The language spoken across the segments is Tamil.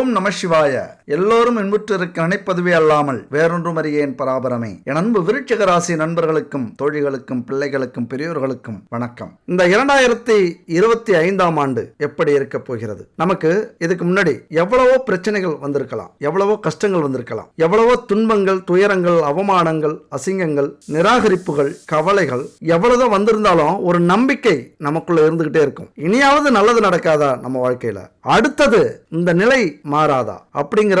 ஓம் நம சிவாய எல்லோரும் இன்புற்றிருக்க நினைப்பதுவே அல்லாமல் வேறொன்றும் அறியேன் பராபரமே. என் அன்பு விருட்சக ராசி நண்பர்களுக்கும் தோழிகளுக்கும் பிள்ளைகளுக்கும் பெரியோர்களுக்கும் வணக்கம். இந்த இரண்டாயிரத்தி இருபத்தி ஐந்தாம் ஆண்டு எப்படி இருக்க போகிறது? நமக்கு இதுக்கு முன்னாடி எவ்வளவோ பிரச்சனைகள் வந்திருக்கலாம் எவ்வளவோ கஷ்டங்கள் வந்திருக்கலாம் எவ்வளவோ துன்பங்கள் துயரங்கள் அவமானங்கள் அசிங்கங்கள் நிராகரிப்புகள் கவலைகள் எவ்வளவு வந்திருந்தாலும் ஒரு நம்பிக்கை நமக்குள்ள இருந்துகிட்டே இருக்கும். இனியாவது நல்லது நடக்காதா நம்ம வாழ்க்கையில? அடுத்தது இந்த நிலை மாறாதா? அப்படிங்கிற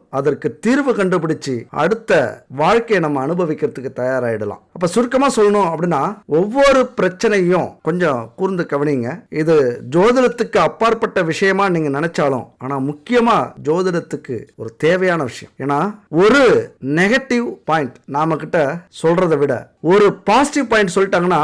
அதற்கு தீர்வு கண்டுபிடிச்சு அடுத்த வாழ்க்கையை நம்ம அனுபவிக்கிறதுக்கு தயாராகிடலாம் அப்ப சுருக்கமா சொல்லணும் அப்படின்னா ஒவ்வொரு பிரச்சனையும் கொஞ்சம் கூர்ந்து கவனிங்க. இது ஜோதிடத்துக்கு அப்பாற்பட்ட விஷயமா நீங்க நினைச்சாலும் ஆனா முக்கியமா ஜோதிடத்துக்கு ஒரு தேவையான விஷயம். ஏன்னா ஒரு நெகட்டிவ் பாயிண்ட் நாம கிட்ட சொல்றதை விட ஒரு பாசிட்டிவ் பாயிண்ட் சொல்லிட்டாங்கன்னா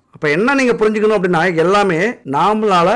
அப்போ என்ன நீங்கள் புரிஞ்சுக்கணும் அப்படின்னா எல்லாமே நாமளால்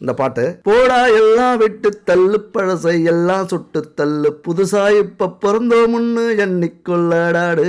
இந்த பாட்டு. போடா எல்லாம் விட்டு தள்ளு பழசை எல்லாம் சுட்டு தள்ளு. புதுசா இப்ப பிறந்தோம்னு எண்ணிக்கொள்ளடாடு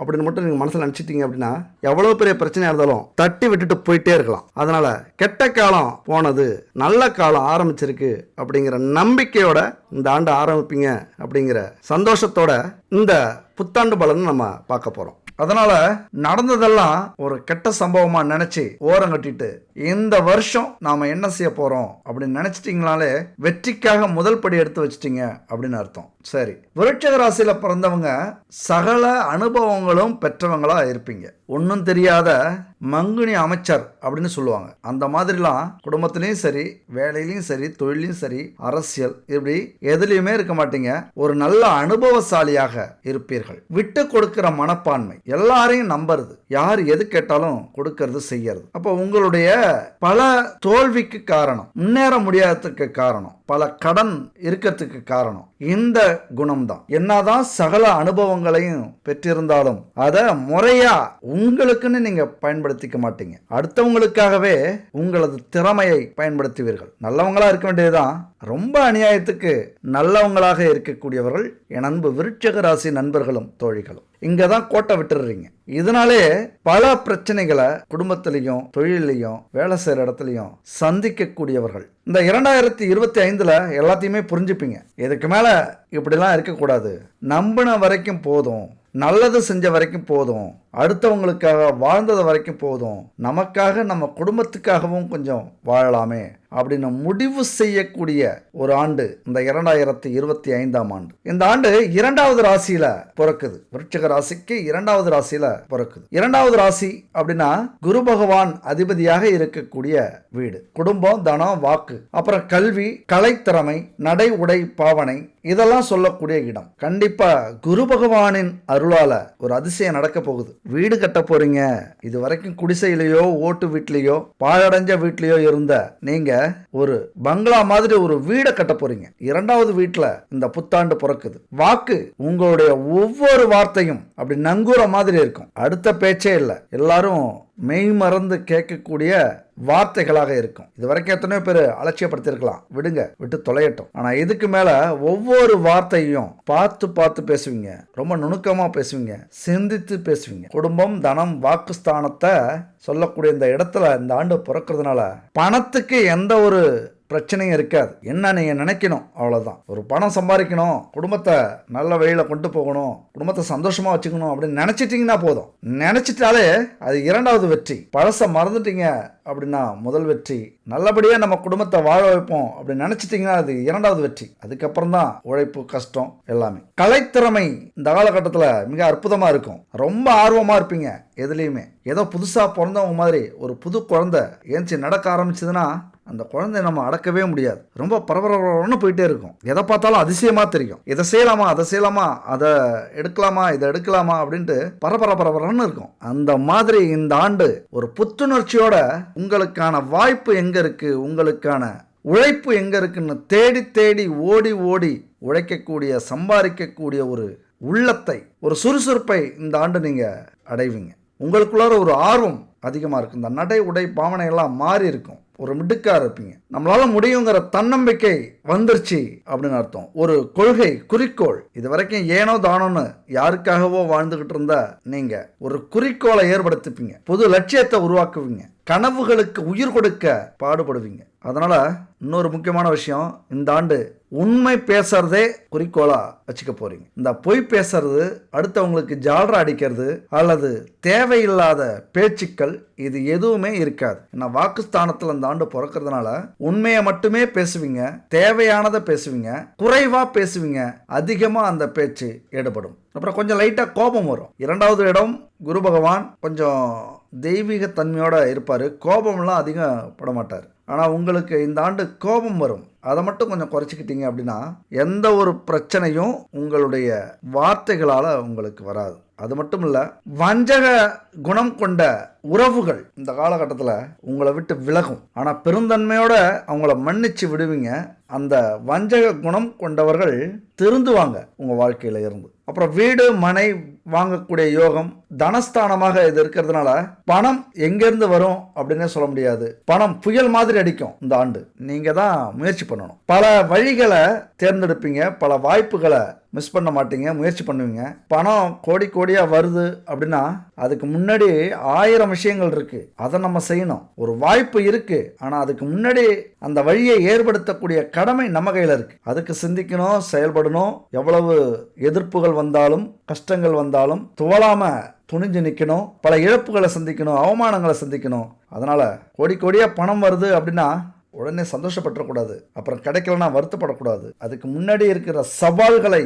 அப்படின்னு மட்டும் நீங்கள் மனசில் நினச்சிட்டீங்க அப்படின்னா எவ்வளோ பெரிய பிரச்சனையாக இருந்தாலும் தட்டி விட்டுட்டு போயிட்டே இருக்கலாம். அதனால் கெட்ட காலம் போனது நல்ல காலம் ஆரம்பிச்சிருக்கு அப்படிங்கிற நம்பிக்கையோட இந்த ஆண்டு ஆரம்பிப்பீங்க அப்படிங்கிற சந்தோஷத்தோட இந்த புத்தாண்டு பலன் நம்ம பார்க்க போகிறோம் அதனால நடந்ததெல்லாம் ஒரு கெட்ட சம்பவமா நினைச்சு ஓரம் கட்டிட்டு இந்த வருஷம் நாம என்ன செய்ய போறோம் அப்படின்னு நினைச்சிட்டீங்களாலே வெற்றிக்காக முதல் படி எடுத்து வச்சிட்டீங்க அப்படின்னு அர்த்தம். சரி. விருட்சக ராசியில் பிறந்தவங்க சகல அனுபவங்களும் பெற்றவங்களா இருப்பீங்க. ஒன்றும் தெரியாத மங்குனி அமைச்சர் அப்படின்னு சொல்லுவாங்க. அந்த மாதிரிலாம் குடும்பத்திலையும் சரி வேலையிலையும் சரி தொழிலையும் சரி அரசியல் இப்படி எதுலையுமே இருக்க மாட்டீங்க. ஒரு நல்ல அனுபவசாலியாக இருப்பீர்கள். விட்டு கொடுக்கிற மனப்பான்மை எல்லாரையும் நம்புறது. யார் எது கேட்டாலும் கொடுக்கறது செய்யறது. அப்போ உங்களுடைய பல தோல்விக்கு காரணம் முன்னேற முடியாததுக்கு காரணம் பல கடன் இருக்கிறதுக்கு காரணம். இந்த குணம்தான். என்னதான் சகல அனுபவங்களையும் பெற்றிருந்தாலும் அதை முறையா உங்களுக்குன்னு நீங்க பயன்படுத்திக்க மாட்டீங்க. அடுத்தவங்களுக்காகவே உங்களது திறமையை பயன்படுத்துவீர்கள். நல்லவங்களா இருக்க வேண்டியதுதான். ரொம்ப அநியாயத்துக்கு நல்லவங்களாக இருக்கக்கூடியவர்கள் என் அன்பு விருட்சக ராசி நண்பர்களும் தோழிகளும். இங்க தான் கோட்டை விட்டுடுறீங்க இதனாலே பல பிரச்சனைகளை குடும்பத்திலையும் தொழிலையும் வேலை செய்கிற இடத்துலையும் சந்திக்கக்கூடியவர்கள். இந்த இரண்டாயிரத்தி இருபத்தி ஐந்தில் எல்லாத்தையுமே புரிஞ்சுப்பீங்க. இதுக்கு மேலே இப்படிலாம் இருக்கக்கூடாது. நம்பின வரைக்கும் போதும். நல்லது செஞ்ச வரைக்கும் போதும். அடுத்தவங்களுக்காக வாழ்ந்தது வரைக்கும் போதும். நமக்காக நம்ம குடும்பத்துக்காகவும் கொஞ்சம் வாழலாமே அப்படின்னு முடிவு செய்யக்கூடிய ஒரு ஆண்டு இந்த இரண்டாயிரத்தி இருபத்தி ஐந்தாம் ஆண்டு. இந்த ஆண்டு இரண்டாவது ராசியில பிறக்குது. விருட்சக ராசிக்கு இரண்டாவது ராசியில பிறக்குது. இரண்டாவது ராசி அப்படின்னா குரு பகவான் அதிபதியாக இருக்கக்கூடிய வீடு. குடும்பம் தனம் வாக்கு அப்புறம் கல்வி கலைத்திறமை நடை உடை பாவனை இதெல்லாம் சொல்லக்கூடிய இடம். கண்டிப்பா குரு பகவானின் அருளால ஒரு அதிசயம் நடக்க போகுது. வீடு கட்ட போறீங்க. இது வரைக்கும் குடிசையிலேயோ ஓட்டு வீட்லயோ பாழடைஞ்ச வீட்லயோ இருந்த நீங்க ஒரு பங்களா மாதிரி ஒரு வீடை கட்ட போறீங்க. இரண்டாவது வீட்டில் இந்த புத்தாண்டு பிறக்குது. வாக்கு உங்களுடைய ஒவ்வொரு வார்த்தையும் அப்படி நங்கூர மாதிரி இருக்கும். அடுத்த பேச்சே இல்லை. எல்லாரும் மெய் மறந்து கேட்கக்கூடிய வார்த்தைகளாக இருக்கும். இது வரைக்கும் எத்தனையோ பேர் அலட்சியப்படுத்தியிருக்கலாம். விடுங்க விட்டு தொலையட்டும். ஆனால் இதுக்கு மேலே ஒவ்வொரு வார்த்தையும் பார்த்து பார்த்து பேசுவீங்க. ரொம்ப நுணுக்கமாக பேசுவீங்க. சிந்தித்து பேசுவீங்க. குடும்பம் தனம் வாக்குஸ்தானத்தை சொல்லக்கூடிய இந்த இடத்துல இந்த ஆண்டு பிறக்கிறதுனால பணத்துக்கு எந்த ஒரு பிரச்சனையும் இருக்காது. என்ன நீங்கள் நினைக்கணும்? அவ்வளோதான் ஒரு பணம் சம்பாதிக்கணும். குடும்பத்தை நல்ல வழியில் கொண்டு போகணும். குடும்பத்தை சந்தோஷமாக வச்சுக்கணும் அப்படின்னு நினச்சிட்டிங்கன்னா போதும். நினச்சிட்டாலே அது இரண்டாவது வெற்றி. பழசை மறந்துட்டீங்க அப்படின்னா முதல் வெற்றி. நல்லபடியாக நம்ம குடும்பத்தை வாழ வைப்போம் அப்படின்னு நினச்சிட்டிங்கன்னா அது இரண்டாவது வெற்றி. அதுக்கப்புறம் தான் உழைப்பு கஷ்டம் எல்லாமே. கலைத்திறமை இந்த காலகட்டத்தில் மிக அற்புதமாக இருக்கும். ரொம்ப ஆர்வமாக இருப்பீங்க எதுலேயுமே. ஏதோ புதுசாக பிறந்தவங்க மாதிரி ஒரு புது குழந்தை ஏஞ்சி நடக்க ஆரம்பிச்சதுன்னா அந்த குழந்தைய நம்ம அடக்கவே முடியாது. ரொம்ப பரபரன்னு போயிட்டே இருக்கும். எதை பார்த்தாலும் அதிசயமாக தெரியும். இதை செய்யலாமா அதை செய்யலாமா அதை எடுக்கலாமா இதை எடுக்கலாமா அப்படின்ட்டு பரபர பரபரன்னு இருக்கும். அந்த மாதிரி இந்த ஆண்டு ஒரு புத்துணர்ச்சியோட உங்களுக்கான வாய்ப்பு எங்கே இருக்குது உங்களுக்கான உழைப்பு எங்கே இருக்குன்னு தேடி தேடி ஓடி ஓடி உழைக்கக்கூடிய சம்பாதிக்கக்கூடிய ஒரு உள்ளத்தை ஒரு சுறுசுறுப்பை இந்த ஆண்டு நீங்கள் அடைவீங்க. உங்களுக்குள்ளார ஒரு ஆர்வம் அதிகமாக இருக்கும். இந்த நடை உடை பாவனை எல்லாம் மாறி இருக்கும். ஒரு மிடுக்காக இருப்பீங்க. நம்மளால முடியுங்கிற தன்னம்பிக்கை வந்துருச்சு அப்படின்னு அர்த்தம். ஒரு கொள்கை குறிக்கோள். இது வரைக்கும் ஏனோ தானோன்னு யாருக்காகவோ வாழ்ந்துகிட்டு இருந்தா நீங்க ஒரு குறிக்கோளை ஏற்படுத்திப்பீங்க. புது லட்சியத்தை உருவாக்குவீங்க. கனவுகளுக்கு உயிர் கொடுக்க பாடுபடுவீங்க. அதனால இன்னொரு முக்கியமான விஷயம் இந்த ஆண்டு உண்மை பேசுறதே குறிக்கோளா வச்சுக்க போறீங்க. இந்த பொய் பேசுறது அடுத்தவங்களுக்கு ஜால்ரா அடிக்கிறது அல்லது தேவையில்லாத பேச்சுக்கள் இது எதுவுமே இருக்காது. ஏன்னா வாக்குஸ்தானத்தில் இந்த ஆண்டு பிறக்கிறதுனால உண்மையை மட்டுமே பேசுவீங்க தேவையானதை பேசுவீங்க குறைவா பேசுவீங்க அதிகமா அந்த பேச்சு ஈடுபடும் அப்புறம் கொஞ்சம் லைட்டா கோபம் வரும். இரண்டாவது இடம் குரு பகவான் கொஞ்சம் தெய்வீக தன்மையோடு இருப்பார். கோபம்லாம் அதிகம் பட மாட்டார் ஆனால் உங்களுக்கு இந்த ஆண்டு கோபம் வரும். அதை மட்டும் கொஞ்சம் குறைச்சிக்கிட்டீங்க அப்படின்னா எந்த ஒரு பிரச்சனையும் உங்களுடைய வார்த்தைகளால் உங்களுக்கு வராது. அது மட்டும் இல்லை வஞ்சக குணம் கொண்ட உறவுகள் இந்த காலகட்டத்தில் உங்களை விட்டு விலகும். ஆனால் பெருந்தன்மையோட அவங்கள மன்னிச்சு விடுவீங்க. அந்த வஞ்சக குணம் கொண்டவர்கள் திருந்துவாங்க உங்கள் வாழ்க்கையில் இருந்து. அப்புறம் வீடு மனை வாங்கக்கூடிய யோகம் தனஸ்தானமாக இது இருக்கிறதுனால பணம் எங்கேருந்து வரும் அப்படின்னே சொல்ல முடியாது. பணம் புயல் மாதிரி அடிக்கும் இந்த ஆண்டு. நீங்கள் தான் முயற்சி பண்ணணும். பல வழிகளை தேர்ந்தெடுப்பீங்க. பல வாய்ப்புகளை மிஸ் பண்ண மாட்டீங்க. முயற்சி பண்ணுவீங்க. பணம் கோடி கோடியாக வருது அப்படின்னா அதுக்கு முன்னாடி ஆயிரம் விஷயங்கள் இருக்கு. அதை நம்ம செய்யணும். ஒரு வாய்ப்பு இருக்கு. ஆனால் அதுக்கு முன்னாடி அந்த வழியை ஏற்படுத்தக்கூடிய கடமை நம்ம கையில் இருக்கு. அதுக்கு சிந்திக்கணும் செயல்படணும். எவ்வளவு எதிர்ப்புகள் வந்தாலும் கஷ்டங்கள் வந்தாலும் துவலாம துணிஞ்சு நிற்கணும் பல இழப்புகளை சந்திக்கணும் அவமானங்களை சந்திக்கணும். அதனால கோடி கோடியாக பணம் வருது அப்படின்னா உடனே சந்தோஷப்பட்டுறக்கூடாது. அப்புறம் கிடைக்கலனா வருத்தப்படக்கூடாது. அதுக்கு முன்னாடி இருக்கிற சவால்களை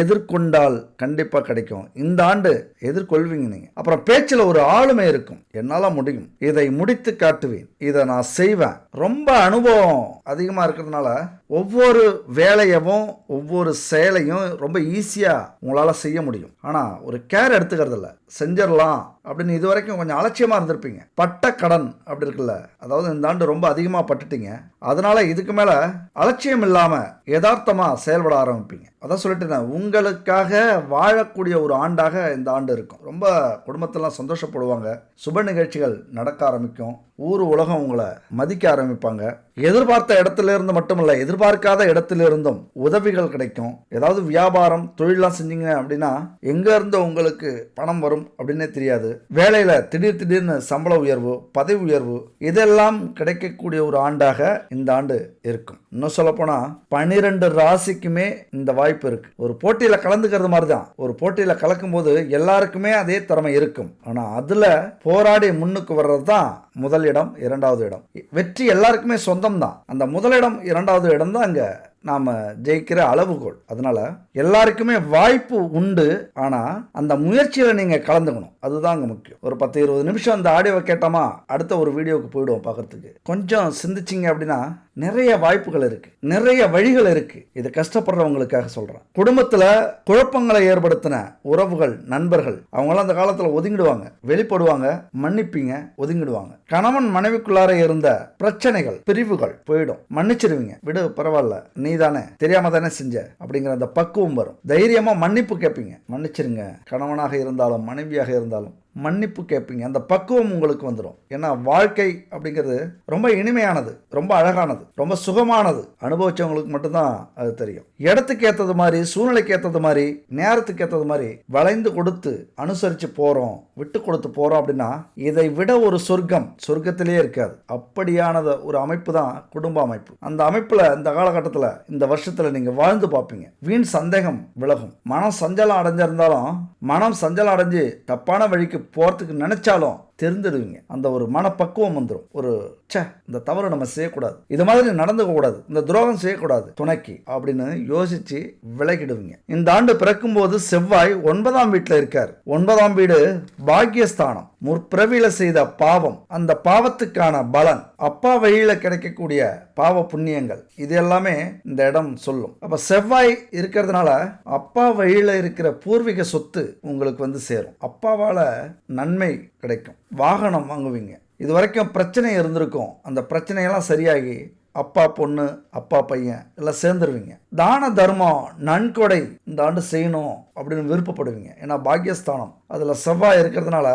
எதிர்கொண்டால் கண்டிப்பாக கிடைக்கும். இந்த ஆண்டு எதிர்கொள்வீங்க நீங்கள் அப்புறம் பேச்சில் ஒரு ஆளுமை இருக்கும். என்னால் முடியும். இதை முடித்து காட்டுவேன். இதை நான் செய்வேன். ரொம்ப அனுபவம் அதிகமாக இருக்கிறதுனால ஒவ்வொரு வேலையவும் ஒவ்வொரு செயலையும் ரொம்ப ஈஸியாக உங்களால் செய்ய முடியும். ஆனால் ஒரு கேர் எடுத்துக்கிறது இல்லை செஞ்சிடலாம் அப்படின்னு இது வரைக்கும் கொஞ்சம் அலட்சியமாக இருந்திருப்பீங்க. பட்ட கடன் அப்படி இருக்குல்ல அதாவது இந்த ஆண்டு ரொம்ப அதிகமாக பட்டுட்டீங்க. அதனால இதுக்கு மேலே அலட்சியம் இல்லாமல் யதார்த்தமாக செயல்பட ஆரம்பிப்பீங்க. அதான் சொல்லிட்டு உங்களுக்காக வாழக்கூடிய ஒரு ஆண்டாக இந்த ஆண்டு இருக்கும். ரொம்ப குடும்பத்தெல்லாம் சந்தோஷப்படுவாங்க. சுப நிகழ்ச்சிகள் நடக்க ஆரம்பிக்கும். ஊர் உலகம் உங்களை மதிக்க ஆரம்பிப்பாங்க. எதிர்பார்த்த இடத்துல இருந்து மட்டுமல்ல எதிர்பார்க்காத இடத்துல இருந்தும் உதவிகள் கிடைக்கும். ஏதாவது வியாபாரம் தொழிலாம் செஞ்சீங்க அப்படின்னா எங்க இருந்து உங்களுக்கு பணம் வரும் அப்படின்னே தெரியாது. வேலையில திடீர் திடீர்னு சம்பள உயர்வு பதவி உயர்வு இதெல்லாம் கிடைக்கக்கூடிய ஒரு ஆண்டாக இந்த ஆண்டு இருக்கும். இன்னும் சொல்லப்போனால் பன்னிரெண்டு பனிரெண்டு ராசிக்குமே இந்த வாய்ப்பு வாய்ப்பு இருக்கு. ஒரு போட்டியில் கலந்துக்கிறது மாதிரி தான் ஒரு போட்டியில் கலக்கும் போது எல்லாருக்குமே அதே திறமை இருக்கும். ஆனால் அதில் போராடி முன்னுக்கு வர்றது தான் முதல் இடம் இரண்டாவது இடம். வெற்றி எல்லாருக்குமே சொந்தம் தான் அந்த முதலிடம் இரண்டாவது இடம் தான் அங்கே நாம் ஜெயிக்கிற அளவுகோல். அதனால் எல்லாருக்குமே வாய்ப்பு உண்டு. ஆனால் அந்த முயற்சியில் நீங்கள் கலந்துக்கணும். அதுதான் அங்கே முக்கியம். ஒரு பத்து இருபது நிமிஷம் அந்த ஆடியோவை கேட்டோமா அடுத்த ஒரு வீடியோவுக்கு போயிடுவோம் பார்க்குறதுக்கு. கொஞ்சம் சிந்திச்சிங்க அப்படின்னா நிறைய வாய்ப்புகள் இருக்கு. நிறைய வழிகள் இருக்கு. இது கஷ்டப்படுறவங்களுக்காக சொல்றேன். குடும்பத்துல குழப்பங்களை ஏற்படுத்தின உறவுகள் நண்பர்கள் அவங்களாம் அந்த காலத்துல ஒதுங்கிடுவாங்க. வெளிப்படுவாங்க மன்னிப்பீங்க ஒதுங்கிடுவாங்க. கணவன் மனைவிக்குள்ளார இருந்த பிரச்சனைகள் பிரிவுகள் போயிடும். மன்னிச்சிருவீங்க. விடு பரவாயில்ல. நீ தானே தெரியாம தானே செஞ்ச. அப்படிங்கிற அந்த பக்குவம் வரும். தைரியமா மன்னிப்பு கேட்பீங்க. மன்னிச்சிருங்க. கணவனாக இருந்தாலும் மனைவியாக இருந்தாலும் மன்னிப்பு கேட்பீங்க. அந்த பக்குவம் உங்களுக்கு வந்துடும் ஏன்னா வாழ்க்கை அப்படிங்கிறது ரொம்ப இனிமையானது ரொம்ப அழகானது ரொம்ப சுகமானது. அனுபவிச்சவங்களுக்கு மட்டும்தான் அது தெரியும். இடத்துக்கு ஏற்றது மாதிரி சூழ்நிலைக்கு ஏற்றது மாதிரி நேரத்துக்கு ஏற்றது மாதிரி வளைந்து கொடுத்து அனுசரித்து போகிறோம் விட்டு கொடுத்து போகிறோம் அப்படின்னா இதை விட ஒரு சொர்க்கம் சொர்க்கத்திலே இருக்காது. அப்படியானத ஒரு அமைப்பு தான் குடும்ப அமைப்பு. அந்த அமைப்பில் இந்த காலகட்டத்தில் இந்த வருஷத்தில் நீங்கள் வாழ்ந்து பார்ப்பீங்க. வீண் சந்தேகம் விலகும். மனம் சஞ்சலம் அடைஞ்சிருந்தாலும் மனம் சஞ்சலம் அடைஞ்சு தப்பான வழிக்கு போகிறதுக்கு நினச்சாலும் தெரிந்துடுவீங்க. அந்த ஒரு மனப்பக்குவம் வந்துடும் ஒரு ச்சே இந்த தவறு நம்ம செய்யக்கூடாது. இது மாதிரி நடந்துக்க கூடாது இந்த துரோகம் செய்யக்கூடாது. துணைக்கு அப்படின்னு யோசிச்சு விலகிடுவீங்க. இந்த ஆண்டு பிறக்கும்போது செவ்வாய் ஒன்பதாம் வீட்டில் இருக்கார். ஒன்பதாம் வீடு பாக்கியஸ்தானம். முற்பிறவியில செய்த பாவம். அந்த பாவத்துக்கான பலன். அப்பா வழியில கிடைக்கக்கூடிய பாவ புண்ணியங்கள். இது எல்லாமே இந்த இடம் சொல்லும். அப்ப செவ்வாய் இருக்கிறதுனால அப்பா வழியில இருக்கிற பூர்வீக சொத்து உங்களுக்கு வந்து சேரும். அப்பாவால நன்மை கிடைக்கும். வாகனம் வாங்குவீங்க. இது வரைக்கும் பிரச்சனை இருந்திருக்கும். அந்த பிரச்சனையெல்லாம் சரியாகி அப்பா பொண்ணு அப்பா பையன் எல்லாம் சேர்ந்துருவீங்க. தான தர்மம் நன்கொடை இந்த ஆண்டு செய்யணும் அப்படின்னு விருப்பப்படுவீங்க. ஏன்னா பாக்கியஸ்தானம். அதில் செவ்வாய் இருக்கிறதுனால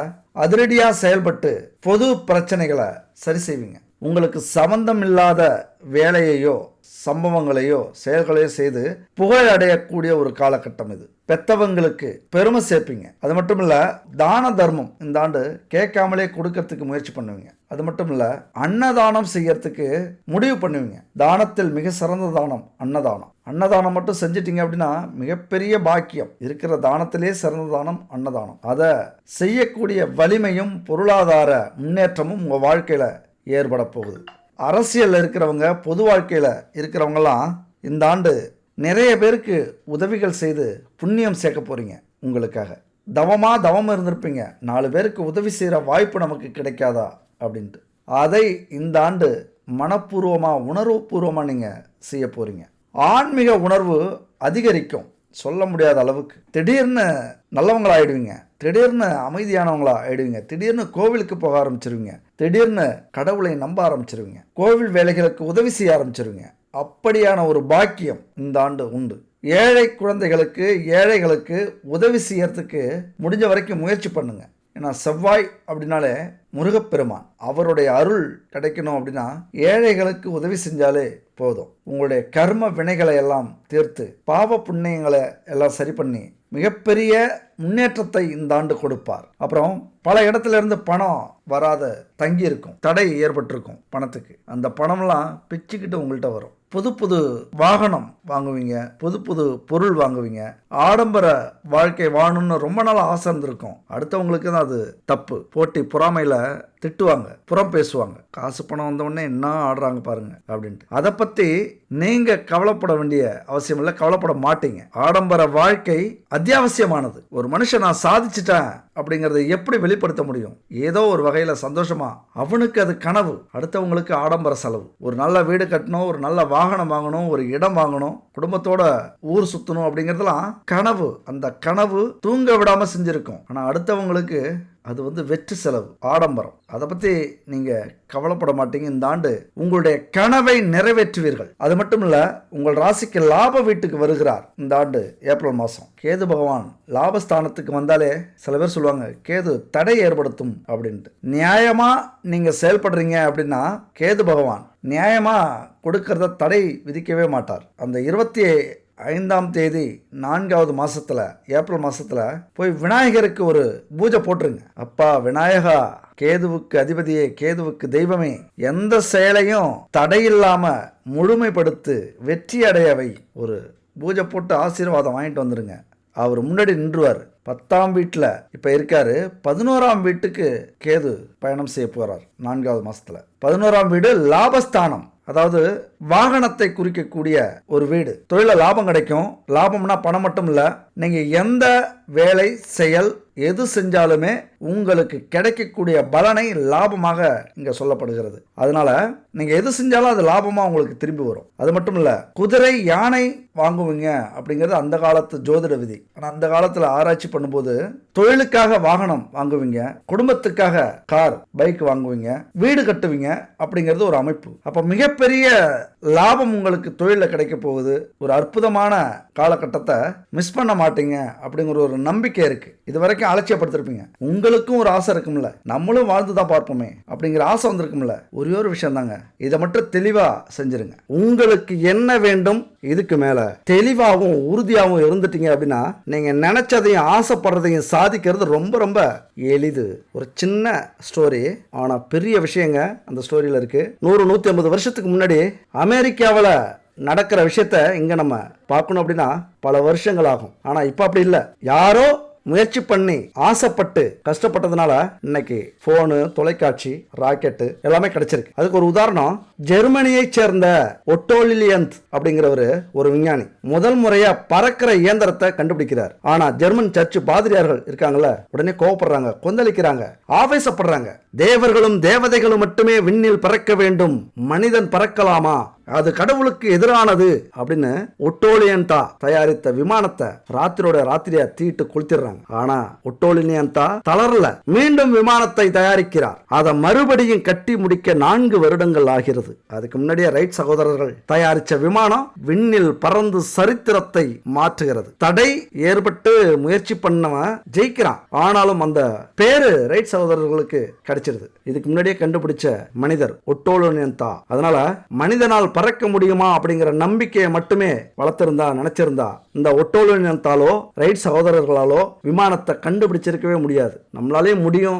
அதிரடியாக செயல்பட்டு பொது பிரச்சனைகளை சரி செய்வீங்க. உங்களுக்கு சம்பந்தம் இல்லாத வேலையையோ சம்பவங்களையோ செயல்களையோ செய்து புகழ் அடையக்கூடிய ஒரு காலகட்டம் இது. பெத்தவங்களுக்கு பெருமை சேர்ப்பீங்க. அது மட்டும் இல்ல தான தர்மம் இந்த ஆண்டு கேட்காமலே கொடுக்கறதுக்கு முயற்சி பண்ணுவீங்க. அது மட்டும் இல்ல அன்னதானம் செய்யறதுக்கு முடிவு பண்ணுவீங்க. தானத்தில் மிக சிறந்த தானம் அன்னதானம். அன்னதானம் மட்டும் செஞ்சிட்டீங்க அப்படின்னா மிகப்பெரிய பாக்கியம். இருக்கிற தானத்திலே சிறந்த தானம் அன்னதானம். அதை செய்யக்கூடிய வலிமையும் பொருளாதார முன்னேற்றமும் உங்க வாழ்க்கையில ஏற்பட போகுது. அரசியலில் இருக்கிறவங்க பொது வாழ்க்கையில் இருக்கிறவங்கலாம் இந்த ஆண்டு நிறைய பேருக்கு உதவிகள் செய்து புண்ணியம் சேர்க்க போகிறீங்க உங்களுக்காக. தவமாக தவம் இருந்திருப்பீங்க. நாலு பேருக்கு உதவி செய்கிற வாய்ப்பு நமக்கு கிடைக்காதா? அப்படின்ட்டு. அதை இந்த ஆண்டு மனப்பூர்வமாக உணர்வுபூர்வமாக நீங்கள் செய்ய போகிறீங்க ஆன்மீக உணர்வு அதிகரிக்கும். சொல்ல முடியாத அளவுக்கு. திடீர்னு நல்லவங்களாக ஆயிடுவீங்க திடீர்னு அமைதியானவங்களாக ஆயிடுவீங்க திடீர்னு கோவிலுக்கு போக ஆரம்பிச்சிருவீங்க. திடீர்னு கடவுளை நம்ப ஆரம்பிச்சிருவீங்க. கோவில் வேலைகளுக்கு உதவி செய்ய ஆரம்பிச்சிருவீங்க. அப்படியான ஒரு பாக்கியம் இந்த ஆண்டு உண்டு. ஏழை குழந்தைகளுக்கு ஏழைகளுக்கு உதவி செய்யறதுக்கு முடிஞ்ச வரைக்கும் முயற்சி பண்ணுங்க. ஏன்னா செவ்வாய் அப்படின்னாலே முருகப்பெருமான். அவருடைய அருள் கிடைக்கணும் அப்படின்னா ஏழைகளுக்கு உதவி செஞ்சாலே போதும். உங்களுடைய கர்ம வினைகளை எல்லாம் தீர்த்து பாவ புண்ணியங்களை எல்லாம் சரி பண்ணி மிகப்பெரிய முன்னேற்றத்தை இந்த ஆண்டு கொடுப்பார். அப்புறம் பல இடத்துல இருந்து பணம் வராத தங்கி இருக்கும் தடை ஏற்பட்டிருக்கும் பணத்துக்கு. அந்த பணம்லாம் பிச்சுக்கிட்டு உங்கள்கிட்ட வரும். புது புது வாகனம் வாங்குவீங்க புது புது பொருள் வாங்குவீங்க. ஆடம்பர வாழ்க்கை வாழணும்னு ரொம்ப நாள் ஆசை இருந்திருக்கும். அடுத்தவங்களுக்கு தான் அது தப்பு. போட்டி பொறாமையில் திட்டுவாங்க புறம் பேசுவாங்க. காசு பணம் வந்தவொடனே என்ன ஆடுறாங்க பாருங்க அப்படின்ட்டு. அதை பற்றி நீங்க கவலைப்பட வேண்டிய அவசியம் இல்லை கவலைப்பட மாட்டீங்க. ஆடம்பர வாழ்க்கை அத்தியாவசியமானது. ஒரு மனுஷன் நான் சாதிச்சிட்டேன் அப்படிங்கிறத எப்படி வெளிப்படுத்த முடியும்? ஏதோ ஒரு வகையில் சந்தோஷமா. அவனுக்கு அது கனவு. அடுத்தவங்களுக்கு ஆடம்பர செலவு. ஒரு நல்ல வீடு கட்டணும் ஒரு நல்ல வாகனம் வாங்கணும் ஒரு இடம் வாங்கணும் குடும்பத்தோட ஊர் சுற்றணும் அப்படிங்கிறதுலாம் கனவு. அந்த கனவு தூங்க விடாம செஞ்சிருக்கும். ஆனால் அடுத்தவங்களுக்கு அது வந்து வெற்றி செலவு ஆடம்பரம். அதை பற்றி நீங்கள் கவலைப்பட மாட்டீங்க. இந்த ஆண்டு உங்களுடைய கனவை நிறைவேற்றுவீர்கள். அது மட்டும் இல்லை உங்கள் ராசிக்கு லாப வீட்டுக்கு வருகிறார். இந்த ஆண்டு ஏப்ரல் மாதம் கேது பகவான் லாபஸ்தானத்துக்கு வந்தாலே சில பேர் சொல்லுவாங்க கேது தடை ஏற்படுத்தும் அப்படின்ட்டு. நியாயமாக நீங்கள் செயல்படுறீங்க அப்படின்னா கேது பகவான் நியாயமாக கொடுக்கறத தடை விதிக்கவே மாட்டார். அந்த இருபத்தி ஐந்தாம் தேதி நான்காவது மாசத்துல ஏப்ரல் மாசத்துல போய் விநாயகருக்கு ஒரு பூஜை போட்டுருங்க. அப்பா விநாயகா கேதுவுக்கு அதிபதியே கேதுவுக்கு தெய்வமே எந்த செயலையும் தடையில்லாம முழுமைப்படுத்து வெற்றி அடையவை ஒரு பூஜை போட்டு ஆசீர்வாதம் வாங்கிட்டு வந்துடுங்க அவர் முன்னாடி நின்றுவார். பத்தாம் வீட்டில் இப்போ இருக்காரு. பதினோராம் வீட்டுக்கு கேது பயணம் செய்ய போகிறார் நான்காவது மாதத்தில் பதினோராம் வீடு லாபஸ்தானம். அதாவது வாகனத்தை குறிக்கக்கூடிய ஒரு வீடு. தொழில லாபம் கிடைக்கும். லாபம்னா பணம் மட்டும் இல்லை நீங்கள் எந்த வேலை செயல் எது செஞ்சாலுமே உங்களுக்கு கிடைக்கக்கூடிய பலனை லாபமாக இங்கே சொல்லப்படுகிறது. அதனால நீங்கள் எது செஞ்சாலும் அது லாபமாக உங்களுக்கு திரும்பி வரும். அது மட்டும் இல்லை குதிரை யானை வாங்குவீங்க அப்படிங்கிறது அந்த காலத்து ஜோதிட விதி. ஆனால் அந்த காலத்தில் ஆராய்ச்சி பண்ணும்போது தொழிலுக்காக வாகனம் வாங்குவீங்க குடும்பத்துக்காக கார் பைக் வாங்குவீங்க வீடு கட்டுவீங்க அப்படிங்கிறது ஒரு அமைப்பு. அப்போ மிகப்பெரிய லாபம் உங்களுக்கு தொழிலில் கிடைக்க போகுது. ஒரு அற்புதமான காலகட்டத்தை மிஸ் பண்ண மாட்டீங்க அப்படிங்கிற ஒரு நம்பிக்கை இருக்கு. இது வரைக்கும் அலட்சியப்படுத்திருப்பீங்க. உங்களுக்கும் ஒரு ஆசை இருக்கும்ல. நம்மளும் வாழ்ந்து தான் பார்ப்போமே அப்படிங்கிற ஆசை வந்திருக்கும்ல. ஒரே ஒரு விஷயம் தாங்க இதை மட்டும் தெளிவாக செஞ்சிருங்க. உங்களுக்கு என்ன வேண்டும்? இதுக்கு மேல. தெளிவாகவும் உறுதியாகவும் இருந்துட்டீங்க அப்படின்னா நீங்க நினைச்சதையும் ஆசைப்படுறதையும் சாதிக்கிறது ரொம்ப ரொம்ப எளிது. ஒரு சின்ன ஸ்டோரி ஆனா பெரிய விஷயங்க அந்த ஸ்டோரியில இருக்கு. நூறு நூத்தி ஐம்பது வருஷத்துக்கு முன்னாடி அமெரிக்காவில் நடக்கிற விஷயத்த இங்க நம்ம பார்க்கணும் அப்படின்னா பல வருஷங்கள் ஆகும் ஆனா இப்போ அப்படி இல்லை. யாரோ முயற்சி பண்ணி ஆசைப்பட்டு கஷ்டப்பட்டதுனால இன்னைக்கு போனு தொலைக்காட்சி ராக்கெட்டு எல்லாமே கிடைச்சிருக்கு. அதுக்கு ஒரு உதாரணம் ஜெர்மனியை சேர்ந்த ஒட்டோலிலியந்த் அப்படிங்கிறவர் ஒரு விஞ்ஞானி. முதல் முறையா பறக்கிற இயந்திரத்தை கண்டுபிடிக்கிறார். ஆனா ஜெர்மன் சர்ச் பாதிரியார்கள் இருக்காங்கல்ல உடனே கோவப்படுறாங்க கொந்தளிக்கிறாங்க ஆவேசப்படுறாங்க. தேவர்களும் தேவதைகளும் மட்டுமே விண்ணில் பறக்க வேண்டும். மனிதன் பறக்கலாமா? அது கடவுளுக்கு எதிரானது அப்படின்னு ஒட்டோலியன்டா தயாரித்த விமானத்தை ராத்திரியோட ராத்திரியா தீட்டு கொளுத்திடுறாங்க. ஆனா ஒட்டோலினியன்டா தளரல. மீண்டும் விமானத்தை தயாரிக்கிறார். அதை மறுபடியும் கட்டி முடிக்க நான்கு வருடங்கள் ஆகிறது. அதுக்கு முன்னாடியே ரைட் சகோதரர்கள் தயாரிச்ச விமானம் விண்ணில் பறந்து சரித்திரத்தை மாற்றுகிறது. தடை ஏற்பட்டு முயற்சி பண்ணவன் ஜெயிக்கிறான். ஆனாலும் அந்த பேரு ரைட் சகோதரர்களுக்கு கிடைச்சிருது. இதுக்கு முன்னாடியே கண்டுபிடிச்ச மனிதர் ஒட்டோலியன்தா அதனால மனிதனால் பறக்க முடியுமா அப்படிங்கிற நம்பிக்கையை மட்டுமே வளர்த்திருந்தா நினைச்சிருந்தா இந்த ஒட்டோலினத்தாலோ ரைட் சகோதரர்களாலோ விமானத்தை கண்டுபிடிச்சிருக்கவே முடியாது. நம்மளாலே முடியும்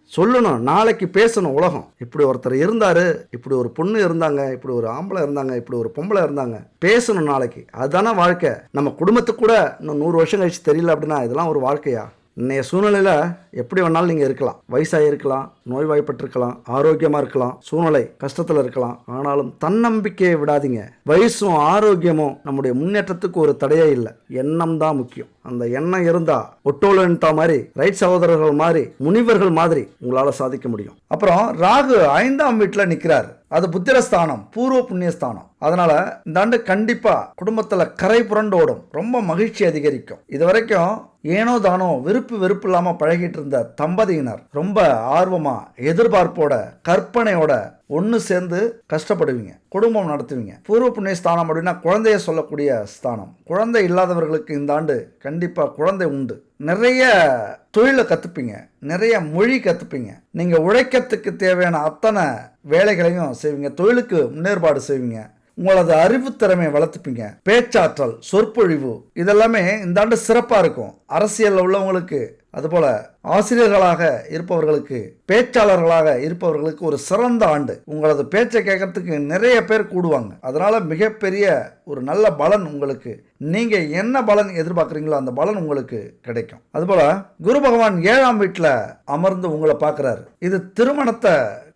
சொல்லணும் நாளைக்கு பேசணும் உலகம். இப்படி ஒருத்தர் இருந்தாரு இப்படி ஒரு பொண்ணு இருந்தாங்க இப்படி ஒரு ஆம்பளை இருந்தாங்க இப்படி ஒரு பொம்பளை இருந்தாங்க. பேசணும் நாளைக்கு. அதுதானே வாழ்க்கை. நம்ம குடும்பத்துக்கு கூட இன்னும் நூறு வருஷம் கழிச்சு தெரியல அப்படின்னா இதெல்லாம் ஒரு வாழ்க்கையா? இன்னைய சூழ்நிலையில் எப்படி வேணாலும் நீங்கள் இருக்கலாம். வயசாகி இருக்கலாம் நோய்வாய்ப்பட்டிருக்கலாம் ஆரோக்கியமாக இருக்கலாம் சூழ்நிலை கஷ்டத்தில் இருக்கலாம். ஆனாலும் தன்னம்பிக்கையை விடாதீங்க. வயசும் ஆரோக்கியமும் நம்முடைய முன்னேற்றத்துக்கு ஒரு தடையே இல்லை. எண்ணம் தான் முக்கியம். அந்த எண்ணம் இருந்தால் ஒட்டோலன்டா மாதிரி ரைட் சகோதரர்கள் மாதிரி முனிவர்கள் மாதிரி உங்களால் சாதிக்க முடியும். அப்புறம் ராகு ஐந்தாம் வீட்டில் நிற்கிறார் அது புத்திரஸ்தானம் பூர்வ புண்ணியஸ்தானம். அதனால இந்த ஆண்டு கண்டிப்பா குடும்பத்துல கரை புரண்டு ஓடும். ரொம்ப மகிழ்ச்சி அதிகரிக்கும். இது வரைக்கும் ஏனோ தானோ விருப்பு வெறுப்பு இல்லாம பழகிட்டு இருந்த தம்பதியினர் ரொம்ப ஆர்வமா எதிர்பார்ப்போட கற்பனையோட ஒன்று சேர்ந்து கஷ்டப்படுவீங்க குடும்பம் நடத்துவீங்க. பூர்வ புண்ணிய ஸ்தானம் அப்படின்னா குழந்தைய சொல்லக்கூடிய ஸ்தானம். குழந்தை இல்லாதவர்களுக்கு இந்த ஆண்டு கண்டிப்பாக குழந்தை உண்டு. நிறைய தொழிலை கற்றுப்பீங்க நிறைய மொழி கற்றுப்பீங்க நீங்கள் உழைக்கிறதுக்கு தேவையான அத்தனை வேலைகளையும் செய்வீங்க தொழிலுக்கு முன்னேற்பாடு செய்வீங்க. உங்களது அறிவுத்திறமையை வளர்த்துப்பீங்க. பேச்சாற்றல் சொற்பொழிவு இதெல்லாமே இந்த ஆண்டு சிறப்பாக இருக்கும். அரசியலில் உள்ளவங்களுக்கு அதுபோல ஆசிரியர்களாக இருப்பவர்களுக்கு பேச்சாளர்களாக இருப்பவர்களுக்கு ஒரு சிறந்த ஆண்டு. உங்களது பேச்சை கேட்கறதுக்கு நிறைய பேர் கூடுவாங்க. அதனால மிகப்பெரிய ஒரு நல்ல பலன் உங்களுக்கு. நீங்க என்ன பலன் எதிர்பார்க்குறீங்களோ அந்த பலன் உங்களுக்கு கிடைக்கும். அதுபோல குரு பகவான் ஏழாம் வீட்டில் அமர்ந்து உங்களை பார்க்குறாரு. இது திருமணத்தை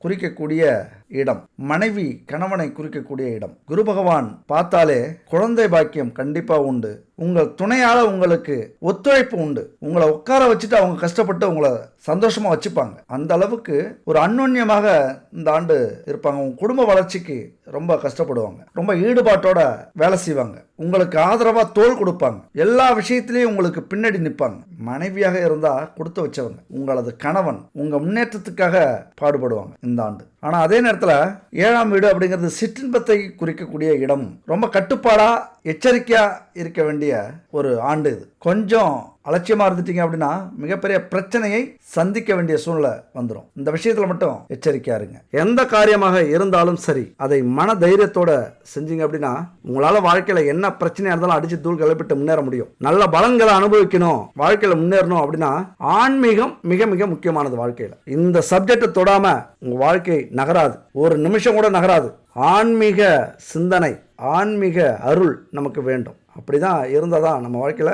குறிக்கக்கூடிய இடம். மனைவி கணவனை குறிக்கக்கூடிய இடம். குரு பகவான் பார்த்தாலே குழந்தை பாக்கியம் கண்டிப்பா உண்டு. உங்கள் துணையால உங்களுக்கு ஒத்துழைப்பு உண்டு. உங்களை உட்கார வச்சுட்டு அவங்க கஷ்டப்பட்டு உங்களை சந்தோஷமாக வச்சுப்பாங்க. அந்த அளவுக்கு ஒரு அந்யோன்யமாக இந்த ஆண்டு இருப்பாங்க. உங்கள் குடும்ப வளர்ச்சிக்கு ரொம்ப கஷ்டப்படுவாங்க. ரொம்ப ஈடுபாட்டோட வேலை செய்வாங்க. உங்களுக்கு ஆதரவாக தோல் கொடுப்பாங்க. எல்லா விஷயத்திலையும் உங்களுக்கு பின்னாடி நிற்பாங்க மனைவியாக இருந்தால் கொடுத்து வச்சவங்க. உங்களது கணவன் உங்கள் முன்னேற்றத்துக்காக பாடுபடுவாங்க இந்த ஆண்டு. ஆனால் அதே நேரத்தில் ஏழாம் வீடு அப்படிங்கிறது சிற்றின்பத்தை குறிக்கக்கூடிய இடம். ரொம்ப கட்டுப்பாடாக எச்சரிக்கையாக இருக்க வேண்டிய ஒரு ஆண்டு இது. கொஞ்சம் அலட்சியமாக இருந்துட்டீங்க அப்படின்னா மிகப்பெரிய பிரச்சனையை சந்திக்க வேண்டிய சூழ்நிலை வந்துடும் இந்த விஷயத்தில் மட்டும் எச்சரிக்கையாக இருங்க. எந்த காரியமாக இருந்தாலும் சரி அதை மன தைரியத்தோட செஞ்சீங்க அப்படின்னா உங்களால் வாழ்க்கையில் என்ன பிரச்சனையாக இருந்தாலும் அடித்து தூள் கிளப்பிட்டு முன்னேற முடியும். நல்ல பலன்களை அனுபவிக்கணும் வாழ்க்கையில் முன்னேறணும் அப்படின்னா ஆன்மீகம் மிக மிக முக்கியமானது வாழ்க்கையில். இந்த சப்ஜெக்டை தொடாமல் உங்கள் வாழ்க்கை நகராது. ஒரு நிமிஷம் கூட நகராது. ஆன்மீக சிந்தனை ஆன்மீக அருள் நமக்கு வேண்டும். அப்படிதான் இருந்தால் தான் நம்ம வாழ்க்கையில்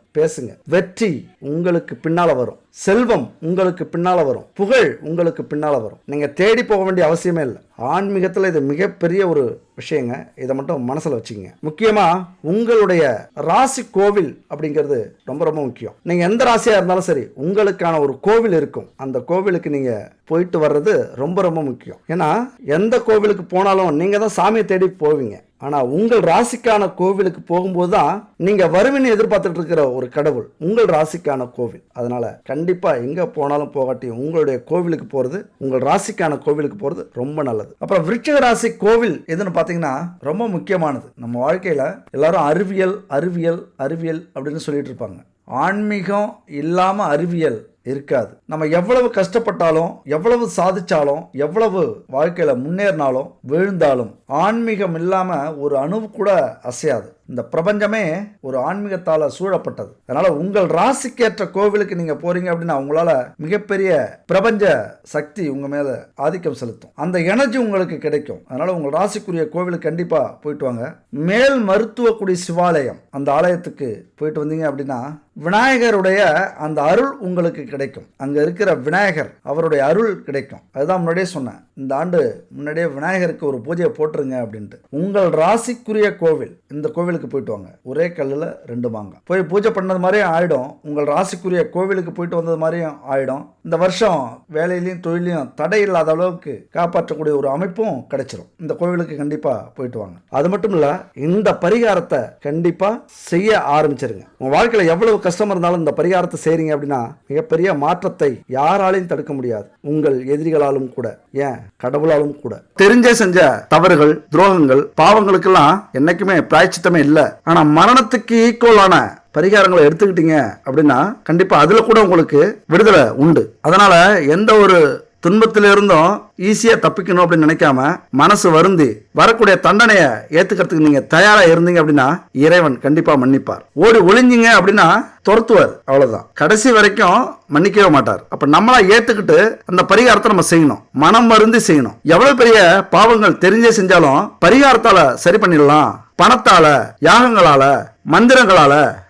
பேசுங்க. வெற்றி உங்களுக்கு பின்னால் வரும். செல்வம் உங்களுக்கு பின்னால் வரும். புகழ் உங்களுக்கு பின்னால் வரும். நீங்கள் தேடி போக வேண்டிய அவசியமே இல்லை. ஆன்மீகத்தில் இது மிகப்பெரிய ஒரு விஷயங்க. இதை மட்டும் மனசில் வச்சுக்கோங்க. முக்கியமாக உங்களுடைய ராசி கோவில் அப்படிங்கிறது ரொம்ப ரொம்ப முக்கியம். நீங்கள் எந்த ராசியாக இருந்தாலும் சரி உங்களுக்கான ஒரு கோவில் இருக்கும். அந்த கோவிலுக்கு நீங்கள் போயிட்டு வர்றது ரொம்ப ரொம்ப முக்கியம். ஏன்னா எந்த கோவிலுக்கு போனாலும் நீங்கள் தான் சாமியை தேடி போவீங்க. ஆனால் உங்கள் ராசிக்கான கோவிலுக்கு போகும்போது தான் நீங்கள் வருவின்னு எதிர்பார்த்துட்டு இருக்கிற ஒரு கடவுள் உங்கள் ராசிக்கான கோவில். அதனால் கண்டிப்பாக எங்கே போனாலும் போகாட்டி உங்களுடைய கோவிலுக்கு போகிறது உங்கள் ராசிக்கான கோவிலுக்கு போகிறது ரொம்ப நல்லது. அப்புறம் விருச்சிக ராசி கோவில் எதுன்னு பார்த்தீங்கன்னா ரொம்ப முக்கியமானது. நம்ம வாழ்க்கையில் எல்லாரும் அறிவியல் அறிவியல் அறிவியல் அப்படின்னு சொல்லிட்டு இருப்பாங்க. ஆன்மீகம் இல்லாமல் அறிவியல் இருக்காது. நம்ம எவ்வளவு கஷ்டப்பட்டாலும் எவ்வளவு சாதிச்சாலும் எவ்வளவு வாழ்க்கையில முன்னேறினாலும் விழுந்தாலும் ஆன்மீகம் இல்லாம ஒரு அணுவு கூட அசையாது. இந்த பிரபஞ்சமே ஒரு ஆன்மீகத்தால் சூழப்பட்டது. அதனால உங்கள் ராசிக்கேற்ற கோவிலுக்கு நீங்க போறீங்க அப்படின்னா உங்களால மிகப்பெரிய பிரபஞ்ச சக்தி உங்க மேல ஆதிக்கம் செலுத்தும். அந்த எனர்ஜி உங்களுக்கு கிடைக்கும். அதனால உங்கள் ராசிக்குரிய கோவிலுக்கு கண்டிப்பா போயிட்டு வாங்க. மேல் மருத்துவக்குடி சிவாலயம் அந்த ஆலயத்துக்கு போயிட்டு வந்தீங்க அப்படின்னா விநாயகருடைய அந்த அருள் உங்களுக்கு கிடைக்கும். அங்கே இருக்கிற விநாயகர் அவருடைய அருள் கிடைக்கும். அதுதான் முன்னாடியே சொன்னேன். இந்த ஆண்டு முன்னாடியே விநாயகருக்கு ஒரு பூஜையை போட்டுருங்க அப்படின்ட்டு. உங்கள் ராசிக்குரிய கோவில் இந்த கோவிலுக்கு போயிட்டு வாங்க. ஒரே கல்லில் ரெண்டு மாங்க போய் பூஜை பண்ணது மாதிரியும் ஆயிடும். உங்கள் ராசிக்குரிய கோவிலுக்கு போயிட்டு வந்தது மாதிரியும் ஆயிடும். இந்த வருஷம் வேலையிலையும் தொழிலையும் தடை இல்லாத அளவுக்கு காப்பாற்றக்கூடிய ஒரு அமைப்பும் கிடைச்சிரும். இந்த கோவிலுக்கு கண்டிப்பாக போயிட்டு வாங்க. அது மட்டும் இல்லை இந்த பரிகாரத்தை கண்டிப்பாக செய்ய ஆரம்பிச்சிருங்க. உங்கள் வாழ்க்கையில் எவ்வளவு கஷ்டம் இருந்தாலும் இந்த பரிகாரத்தை செய்கிறீங்க அப்படின்னா மிகப்பெரிய மாற்றத்தை யாராலையும் தடுக்க முடியாது. உங்கள் எதிரிகளாலும் கூட ஏன்? கடவுளாலும் கூட. தெரிஞ்சே செஞ்ச தவறுகள் துரோகங்கள் பாவங்களுக்கெல்லாம் என்னைக்குமே பிராய்ச்சித்தமே இல்லை. ஆனா மரணத்துக்கு ஈக்குவலான பரிகாரங்களை எடுத்துக்கிட்டீங்க அப்படின்னா கண்டிப்பா அதுல கூட உங்களுக்கு விடுதலை உண்டு. அதனால எந்த ஒரு துன்பத்தில இருந்தும் ஈஸியா தப்பிக்கணும் அப்படின்னு நினைக்காம மனசு வருந்தி வரக்கூடிய தண்டனையை ஏத்துக்கிறதுக்கு நீங்க தயாரா இருந்தீங்க அப்படின்னா இறைவன் கண்டிப்பா மன்னிப்பார். ஓடி ஒளிஞ்சிங்க அப்படின்னா துரத்துவார் அவ்வளவுதான். கடைசி வரைக்கும் மன்னிக்கவே மாட்டார். அப்ப நம்மளா ஏத்துக்கிட்டு அந்த பரிகாரத்தை நம்ம செய்யணும். மனம் மருந்து செய்யணும். எவ்வளவு பெரிய பாவங்கள் தெரிஞ்சே செஞ்சாலும் பரிகாரத்தால சரி பண்ணிடலாம். பணத்தால யாகங்களால மந்திரங்களால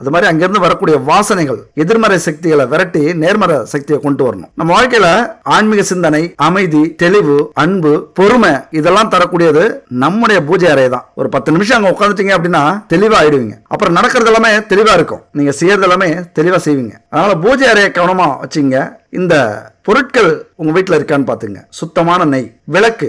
அது மாதிரி அங்கிருந்து வரக்கூடிய வாசனைகள் எதிர்மறை சக்திகளை விரட்டி நேர்மறை சக்தியை கொண்டு வரணும். நம்ம வாழ்க்கையில ஆன்மீக சிந்தனை அமைதி தெளிவு அன்பு பொறுமை இதெல்லாம் தரக்கூடியது நம்முடைய பூஜை அறை தான் ஒரு பத்து நிமிஷம் அங்க உட்காந்துட்டீங்க அப்படின்னா தெளிவா ஆயிடுவீங்க. அப்புறம் நடக்கிறது எல்லாமே தெளிவா இருக்கும். நீங்க செய்யறது எல்லாமே தெளிவா செய்வீங்க. அதனால பூஜை அறையை கவனமா வச்சுங்க. இந்த பொருட்கள் உங்க வீட்டில் இருக்கான்னு பாத்துங்க சுத்தமான நெய் விளக்கு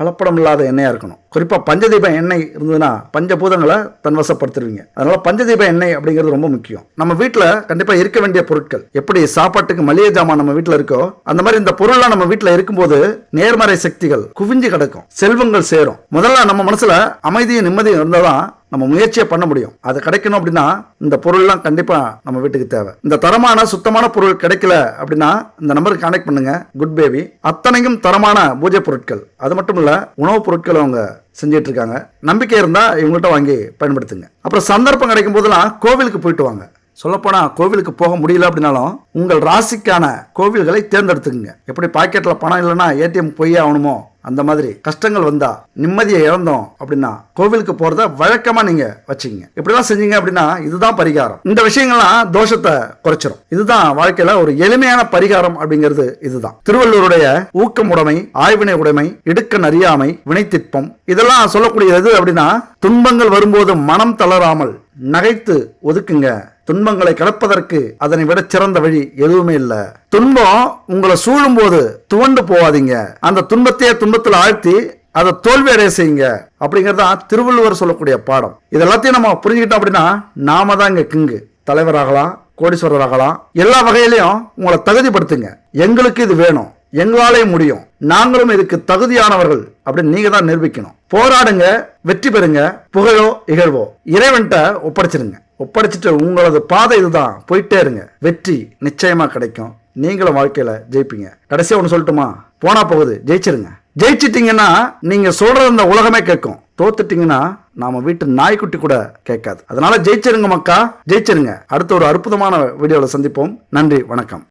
கலப்படம் இல்லாத எண்ணெயாக இருக்கணும். குறிப்பாக பஞ்சதீப எண்ணெய் இருந்ததுன்னா பஞ்சபூதங்களை தன்வசப்படுத்துருவீங்க அதனால் பஞ்சதீப எண்ணெய் அப்படிங்கிறது ரொம்ப முக்கியம். நம்ம வீட்டில் கண்டிப்பாக இருக்க வேண்டிய பொருட்கள் எப்படி சாப்பாட்டுக்கு மளிகை ஜாமான் நம்ம வீட்டில் இருக்கோ அந்த மாதிரி இந்த பொருள்லாம் நம்ம வீட்டில் இருக்கும்போது நேர்மறை சக்திகள் குவிஞ்சு கிடக்கும். செல்வங்கள் சேரும். முதல்ல நம்ம மனசில் அமைதியும் நிம்மதியும் இருந்தால் தான் நம்ம முயற்சியை பண்ண முடியும். அது கிடைக்கணும் அப்படின்னா இந்த பொருள்லாம் கண்டிப்பாக நம்ம வீட்டுக்கு தேவை. இந்த தரமான சுத்தமான பொருள் கிடைக்கல அப்படின்னா இந்த நம்பருக்கு கனெக்ட் பண்ணுங்க. குட் பேபி அத்தனையும் தரமான பூஜை பொருட்கள். அது மட்டும் இல்லை உணவுப் பொருட்கள் அவங்க செஞ்சிட்டு இருக்காங்க நம்பிக்கை இருந்தால் இவங்கள்ட்ட வாங்கி பயன்படுத்துங்க. அப்புறம் சந்தர்ப்பம் கிடைக்கும் போதெல்லாம் கோவிலுக்கு போயிட்டு வாங்க. சொல்லப்போனால் கோவிலுக்கு போக முடியல அப்படின்னாலும் உங்கள் ராசிக்கான கோவில்களை தேர்ந்தெடுத்துக்குங்க. எப்படி பாக்கெட்டில் பணம் இல்லைன்னா ஏடிஎம் போய் ஆகணுமோ அந்த மாதிரி கஷ்டங்கள் வந்தா நிம்மதியை இழந்தோம் அப்படின்னா கோவிலுக்கு போறத வழக்கமா நீங்க வச்சுங்க இப்படிலாம் செஞ்சீங்க அப்படின்னா இதுதான் பரிகாரம். இந்த விஷயங்கள்லாம் தோஷத்தை குறைச்சிரும். இதுதான் வாழ்க்கையில ஒரு எளிமையான பரிகாரம் அப்படிங்கிறது இதுதான். திருவள்ளுவருடைய ஊக்கம் உடைமை ஆய்வினை உடைமை இடுக்கன் அறியாமை வினைத்திற்பம் இதெல்லாம் சொல்லக்கூடியது அப்படின்னா துன்பங்கள் வரும்போது மனம் தளராமல் நகைத்து ஒதுக்குங்க. துன்பங்களை கடப்பதற்கு அதனை விட சிறந்த வழி எதுவுமே இல்லை. துன்பம் உங்களை சூழும் போது துவண்டு போவாதீங்க. அந்த துன்பத்தையே துன்பத்தில் ஆழ்த்தி அதை தோல்வி அடைய செய்யுங்க. அப்படிங்கிறது தான் திருவள்ளுவர் சொல்லக்கூடிய பாடம். இது எல்லாத்தையும் நம்ம புரிஞ்சுக்கிட்டோம் அப்படின்னா நாம தான் இங்க கிங்கு. தலைவராகலாம் கோடீஸ்வரராகலாம் எல்லா வகையிலையும் உங்களை தகுதிப்படுத்துங்க. எங்களுக்கு இது வேணும். எங்களாலே முடியும். நாங்களும் இதுக்கு தகுதியானவர்கள் அப்படின்னு நீங்க தான் நிரூபிக்கணும். போராடுங்க வெற்றி பெறுங்க புகழோ இகழ்வோ. இறைவன்கிட்ட ஒப்படைச்சிருங்க. ஒப்படைச்சிட்டு உங்களது பாதை இதுதான். போயிட்டே இருங்க. வெற்றி நிச்சயமா கிடைக்கும். நீங்களும் வாழ்க்கையில ஜெயிப்பீங்க. கடைசியா ஒன்று சொல்லட்டுமா? போனா போகுது. ஜெயிச்சிருங்க. ஜெயிச்சிட்டீங்கன்னா நீங்க சொல்றது இந்த உலகமே கேட்கும். தோத்துட்டீங்கன்னா நாம வீட்டு நாய்க்குட்டி கூட கேட்காது. அதனால ஜெயிச்சிருங்க மக்கா. ஜெயிச்சிருங்க. அடுத்த ஒரு அற்புதமான வீடியோவில் சந்திப்போம். நன்றி வணக்கம்.